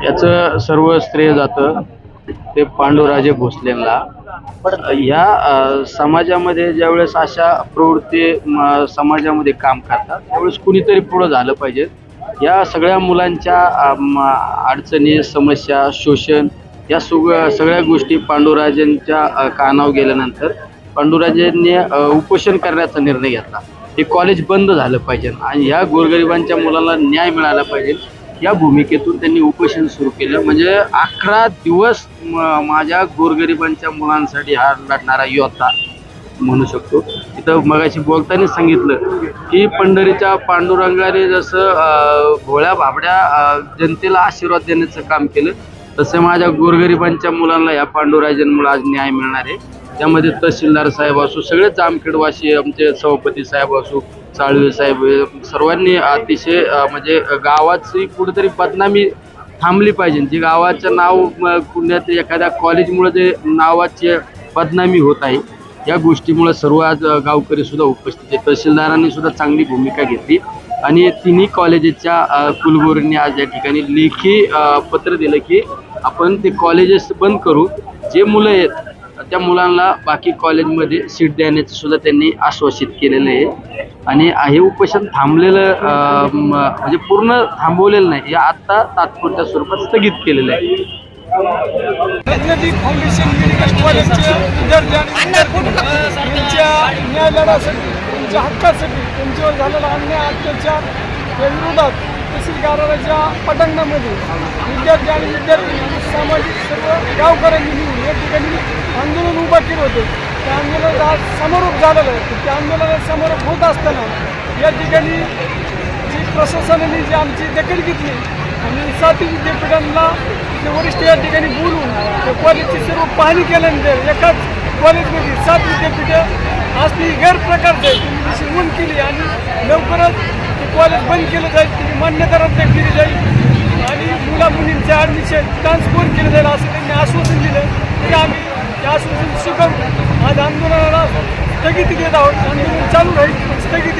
याचं सर्व श्रेय जातं ते पांडुराजे भोसलेंना. या समाजामध्ये ज्यावेळेस अशा प्रवृत्ती म, समाजामध्ये काम करतात त्यावेळेस कुणीतरी पुढं झालं पाहिजे. या सगळ्या मुलांच्या अडचणी समस्या शोषण या सुग सगळ्या गोष्टी पांडुराजेंच्या कानावर गेल्यानंतर पांडुराजेंनी उपोषण करण्याचा निर्णय घेतला. हे कॉलेज बंद झालं पाहिजे आणि ह्या गोरगरिबांच्या मुलांना न्याय मिळाला पाहिजे. या भूमिकेतून त्यांनी उपोषण सुरू केलं. म्हणजे अकरा दिवस म- माझ्या गोरगरिबांच्या मुलांसाठी हा लढणारा योद्धा म्हणू शकतो. तिथं मगाशी बोलताना सांगितलं की पंढरीच्या पांडुरंगाने जसं भोळ्या भाबड्या जनतेला आशीर्वाद देण्याचं काम केलं तसं माझ्या गोरगरिबांच्या मुलांना या पांडुराजांमुळे आज न्याय मिळणार आहे. त्यामध्ये तहसीलदार साहेब असो सगळे जामखेडवासी आमचे सभापती साहेब असो साळवे साहेब सर्वांनी अतिशय म्हणजे गावाची कुठेतरी बदनामी थांबली पाहिजे. जी गावाचं नाव पुण्यात एखाद्या कॉलेजमुळे जे नावाची बदनामी होत आहे या गोष्टीमुळे सर्व आज गावकरीसुद्धा गावकरी सुद्धा उपस्थित आहे तहसीलदारांनी सुद्धा चांगली भूमिका घेतली. आणि तिन्ही कॉलेजेसच्या कुलगुरूंनी आज या ठिकाणी लेखी पत्र दिलं की आपण ते कॉलेजेस बंद करू. जे मुलं आहेत त्या मुलांना बाकी कॉलेजमध्ये सीट देण्याचं सुद्धा त्यांनी आश्वासित केलेलं आहे. आणि हे उपोषण थांबलेलं म्हणजे पूर्ण थांबवलेलं नाही हे आत्ता तात्पुरत्या स्वरूपात स्थगित केलेलं आहे. फाउंडेशन मेडिकल न्याय लढ्यासाठी त्यांच्या हक्कासाठी त्यांच्यावर झालेला अन्याय अत्याचार या विरोधात तहसीलदाराच्या पटांगणामध्ये विद्यार्थी आणि विद्यार्थी सामाजिक सर्व गावकऱ्यांनी या ठिकाणी आंदोलन उभं केलं होतं. त्या आंदोलनात आज समारोप झालेलं आहे. त्या आंदोलनाला समारोप होत असताना या ठिकाणी जी प्रशासनाने जी आमची दखल घेतली आणि साथी विद्यापीठांना ते वरिष्ठ या ठिकाणी बोलून त्या कॉलेजची सर्व पाहणी केल्यानंतर एकाच कॉलेजमध्ये सात विद्यापीठं आज ती गैरप्रकारचं आहे. तुम्ही जशी नोंद केली आणि लवकरच ते कॉलेज बंद केलं जाईल तिची मान्यता रद्द केली जाईल. आणि मुला मुलींचे ॲडमिशन ट्रान्सफर केलं जाईल असं त्यांनी आश्वासन दिलं. तरी आम्ही ते आश्वासन स्वीकारून आज आंदोलनाला स्थगिती देत आहोत. आंदोलन चालू राहील स्थगिती